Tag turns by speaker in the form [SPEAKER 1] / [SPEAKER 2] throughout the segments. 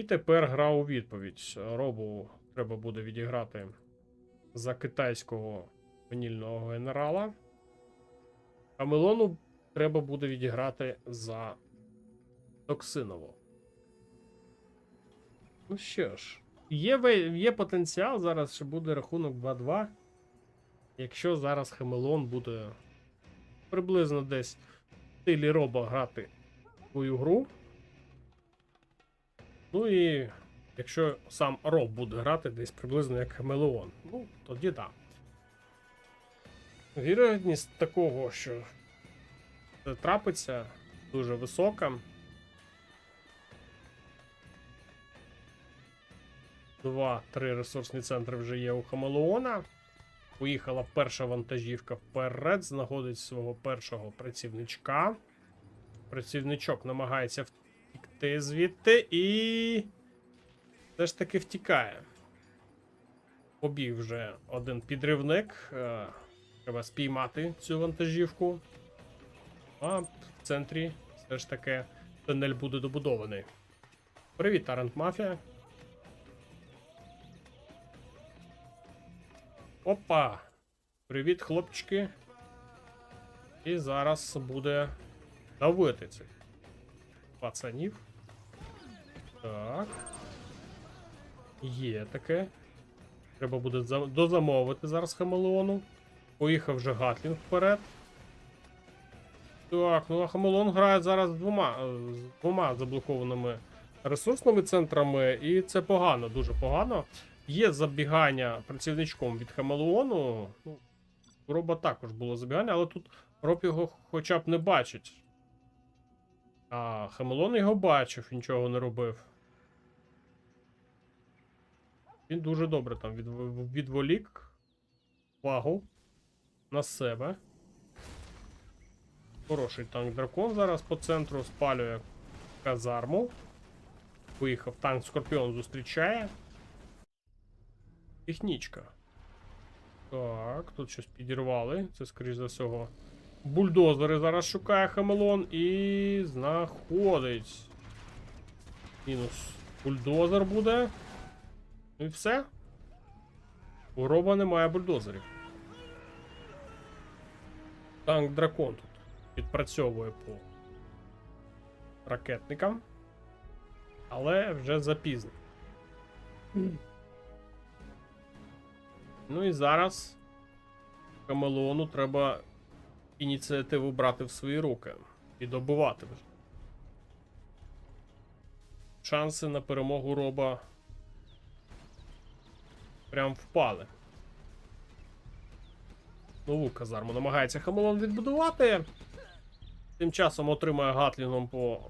[SPEAKER 1] І тепер гра у відповідь. Робу треба буде відіграти за китайського ванільного генерала. А Мелону треба буде відіграти за Токсиново. Ну що ж, є, є потенціал зараз, що буде рахунок 2-2. Якщо зараз Хемелон буде приблизно десь в стилі Роба грати свою гру. Ну і якщо сам Роб буде грати десь приблизно як Хамелеон, ну тоді так. Да. Вірогідність такого, що це трапиться, дуже висока. Два-три ресурсні центри вже є у Хамелеона. Поїхала перша вантажівка вперед, знаходить свого першого працівничка. Працівничок намагається втікти звідти і. Все ж таки втікає. Побіг вже один підривник. Е, Треба спіймати цю вантажівку. А в центрі все ж таки тунель буде добудований. Привіт, Тарант Мафія. Опа! Привіт, хлопчики. І зараз буде давити цих пацанів. Так. Є таке. Треба буде за- дозамовити зараз Хамелеону. Поїхав вже Гатлінг вперед. Так, ну а Хамелеон грає зараз двома, е, з двома заблокованими ресурсними центрами, і це погано, дуже погано. Є забігання працівничком від Хамелеону. Ну, Роба також було забігання, але тут Роб його хоча б не бачить. А Хамелон його бачив, нічого не робив. Він дуже добре там від, відволік увагу на себе. Хороший танк дракон зараз по центру спалює казарму. Виїхав танк Скорпіон зустрічає. Технічка. Так, тут щось підірвали. Це, скоріш за всього. Бульдозери зараз шукає Хамелон і знаходить. Мінус бульдозер буде. Ну і все. У роба немає бульдозерів. Танк дракон тут відпрацьовує по ракетникам. Але вже запізно. Ну і зараз Камелону треба ініціативу брати в свої руки і добувати вже. Шанси на перемогу роба прям впали. Нову казарму намагається Хамелон відбудувати. Тим часом отримає Гатлінгом по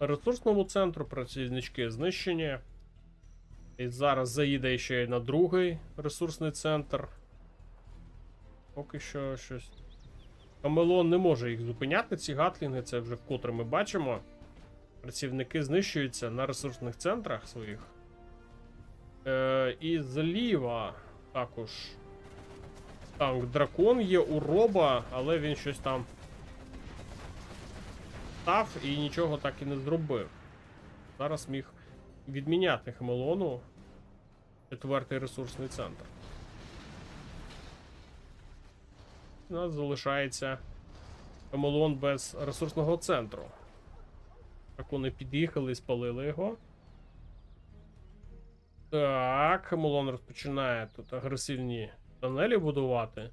[SPEAKER 1] ресурсному центру, працівнички знищені. І зараз заїде ще й на другий ресурсний центр. Поки що щось. Камелон не може їх зупиняти, ці гатлінги, це вже вкотре ми бачимо. Працівники знищуються на ресурсних центрах своїх. Е, і зліва також танк дракон є у роба, але він щось там став і нічого так і не зробив. Зараз міг відміняти Хмелону четвертий ресурсний центр. У нас залишається Камелон без ресурсного центру. Так вони під'їхали і спалили його. Так, Хамелон розпочинає тут агресивні тонелі будувати.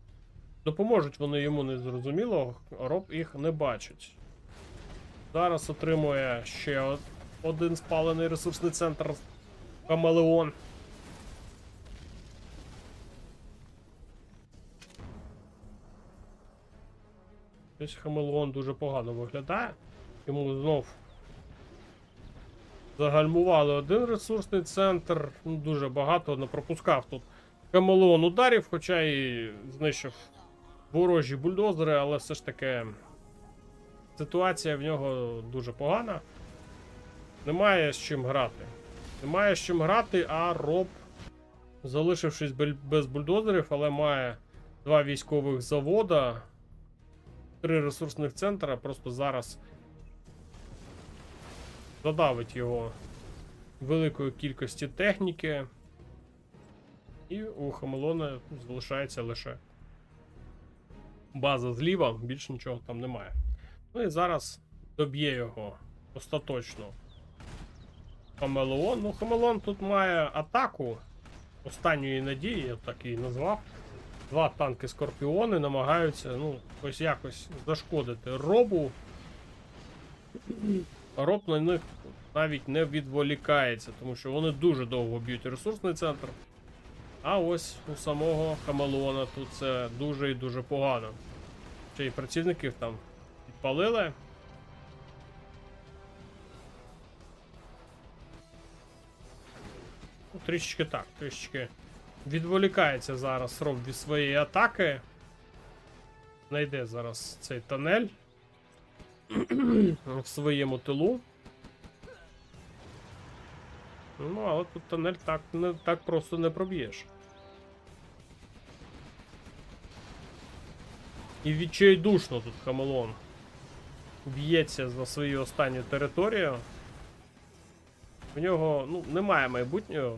[SPEAKER 1] Допоможуть вони йому не зрозуміло, роб їх не бачить. Зараз отримує ще один спалений ресурсний центр Камелеон. Ось Хамелеон дуже погано виглядає. Йому знов загальмували один ресурсний центр. Ну, дуже багато не пропускав тут Камелеон ударів, хоча і знищив ворожі бульдозери, але все ж таки ситуація в нього дуже погана. Немає з чим грати. Немає з чим грати, а Роб, залишившись без бульдозерів, але має два військових завода, три ресурсних центра, просто зараз задавить його великої кількості техніки. І у Хамелона залишається лише база зліва, більше нічого там немає. Ну і зараз доб'є його остаточно. Хамелеон. Ну, Хамелеон тут має атаку останньої надії, я так її назвав. Два танки Скорпіони намагаються, ну, ось якось зашкодити робу. Роб на них навіть не відволікається, тому що вони дуже довго б'ють ресурсний центр. А ось у самого Хамелеона тут це дуже і дуже погано. Ще й працівників там підпалили. Ну, трішечки так, трішечки відволікається зараз Роб від своєї атаки. Знайде зараз цей тонель в своєму тилу. Ну, але тут тонель так, не, так просто не проб'єш. І відчайдушно тут Хамелон б'ється за свою останню територію. В нього ну, немає майбутнього.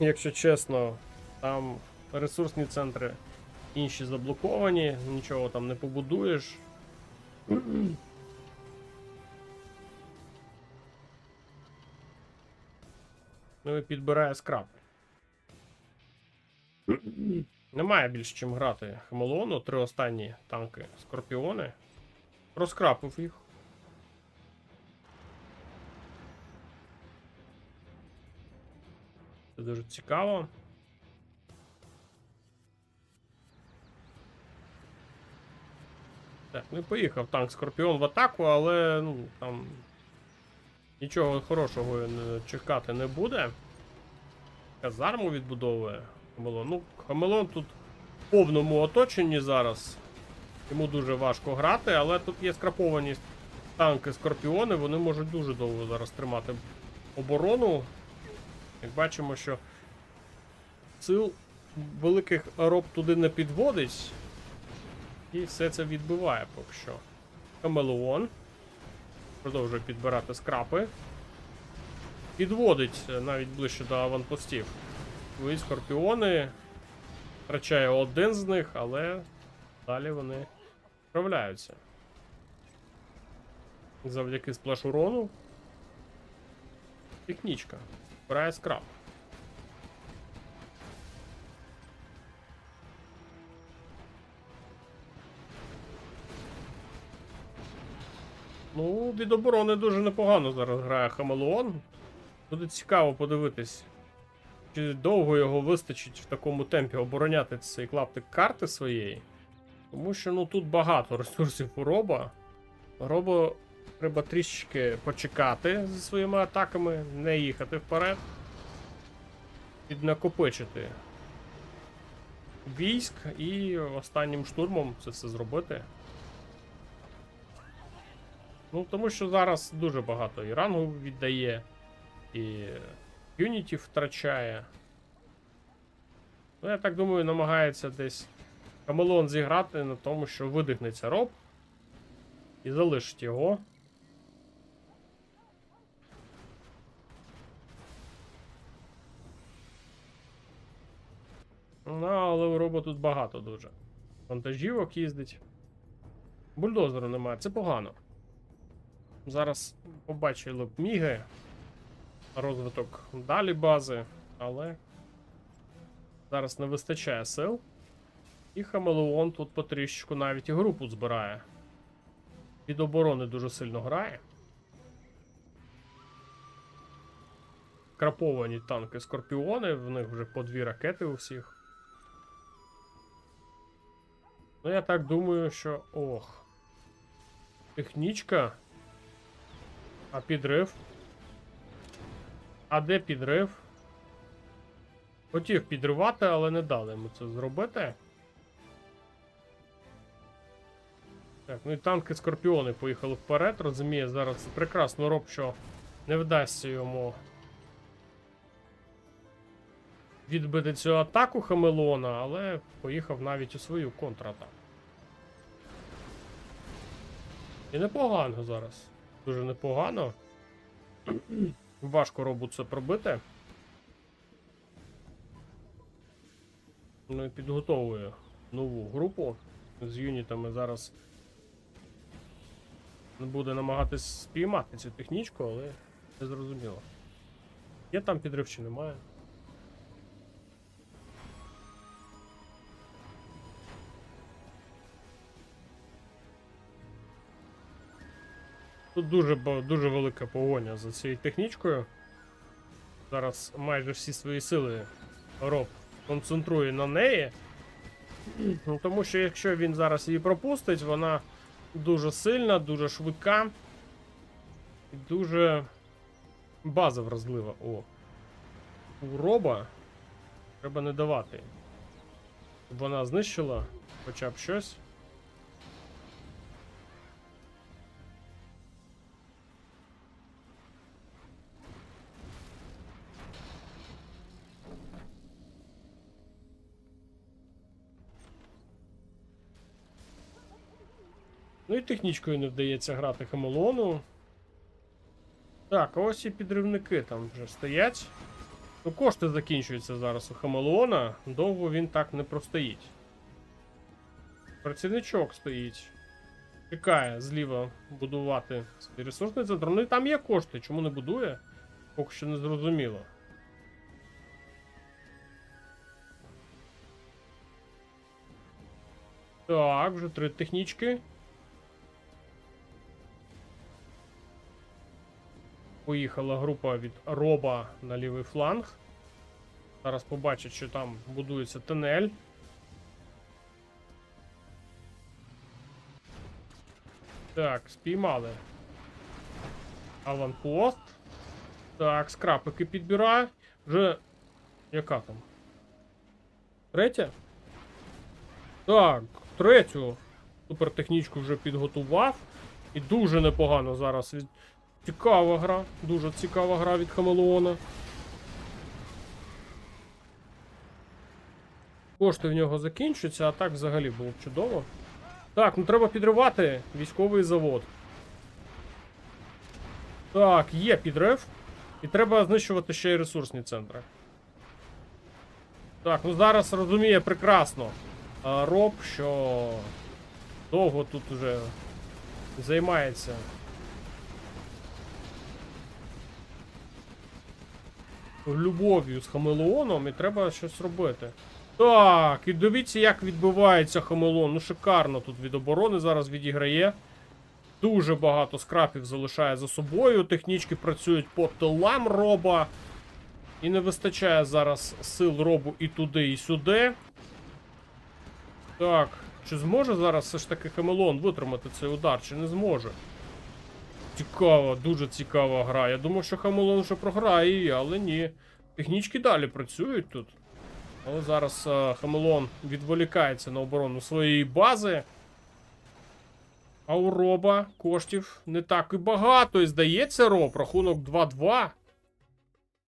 [SPEAKER 1] Якщо чесно, там ресурсні центри інші заблоковані, нічого там не побудуєш. Ну і підбирає скрап. Немає більше чим грати Хамелону, три останні танки Скорпіони. Розкрапив їх. Це дуже цікаво. Так, ну і поїхав танк Скорпіон в атаку, але ну там нічого хорошого не- чекати не буде. Казарму відбудовує Хамелон. Ну, Хамелон тут в повному оточенні зараз. Йому дуже важко грати, але тут є скраповані танки Скорпіони, вони можуть дуже довго зараз тримати оборону. Як бачимо, що сил великих роб туди не підводить. І все це відбиває поки що. Камелеон. Продовжує підбирати скрапи. Підводить е, навіть ближче до аванпостів. Свої скорпіони. Втрачає один з них, але далі вони справляються. Завдяки сплеш урону. Технічка. Збирає скрап. Ну, від оборони дуже непогано зараз грає Хамелеон. Буде цікаво подивитись, чи довго його вистачить в такому темпі обороняти цей клаптик карти своєї. Тому що ну тут багато ресурсів у Роба. Робо треба трішечки почекати зі своїми атаками, не їхати вперед. Піднакопичити військ і останнім штурмом це все зробити. Ну, тому що зараз дуже багато і рангу віддає, і юнітів втрачає. Ну, я так думаю, намагається десь Камелон зіграти на тому, що видихнеться роб і залишить його. Ну, але у роба тут багато дуже. Вантажівок їздить. Бульдозеру немає, це погано. Зараз побачили б міги, розвиток далі бази, але зараз не вистачає сил. І Хамелеон тут потрішечку навіть і групу збирає. Від оборони дуже сильно грає. Краповані танки Скорпіони, в них вже по дві ракети у всіх. Ну, я так думаю, що. Ох. Технічка. А підрив? А де підрив? Хотів підривати, але не дали йому це зробити. Так, ну і танки Скорпіони поїхали вперед. Розуміє, зараз це прекрасно роб, що не вдасться йому відбити цю атаку Хамелона, але поїхав навіть у свою контратаку. І непогано зараз. Дуже непогано. Важко робу це пробити. Ну і підготовую нову групу з юнітами зараз. Буде намагатись спіймати цю технічку, але не зрозуміло. Є там підрив чи немає? Тут дуже, дуже велика погоня за цією технічкою. Зараз майже всі свої сили роб концентрує на неї. Ну, Тому що якщо він зараз її пропустить, вона дуже сильна, дуже швидка і дуже база вразлива. О. У роба треба не давати. Щоб вона знищила хоча б щось. Ну і технічкою не вдається грати Хамелону. Так, ось і підривники там вже стоять. Ну, кошти закінчуються зараз у Хамелеона. Довго він так не простоїть. Працівничок стоїть. Чекає зліва будувати свій ресурсний центр. Ну і там є кошти. Чому не будує? Поки що не зрозуміло. Так, вже три технічки. Поїхала група від Роба на лівий фланг. Зараз побачать, що там будується тунель. Так, спіймали. Аванпост. Так, скрапики підбираю. Вже. Яка там? Третя? Так, третю супертехнічку вже підготував. І дуже непогано зараз від. Цікава гра, дуже цікава гра від Хамелеона. Кошти в нього закінчуються, а так взагалі було б чудово. Так, ну треба підривати військовий завод. Так, є підрив. І треба знищувати ще й ресурсні центри. Так, ну зараз розуміє прекрасно а, Роб, що довго тут уже займається любов'ю з Хамелеоном і треба щось робити. Так, і дивіться, як відбивається Хамелеон. Ну, шикарно тут від оборони зараз відіграє. Дуже багато скрапів залишає за собою. Технічки працюють по тилам роба. І не вистачає зараз сил робу і туди, і сюди. Так, чи зможе зараз все ж таки Хамелеон витримати цей удар, чи не зможе? Цікава, дуже цікава гра. Я думав, що Хамелон вже програє її, але ні. Технічки далі працюють тут. Але зараз а, Хамелон відволікається на оборону своєї бази. А у Роба коштів не так і багато. І здається, Роб, рахунок 2-2.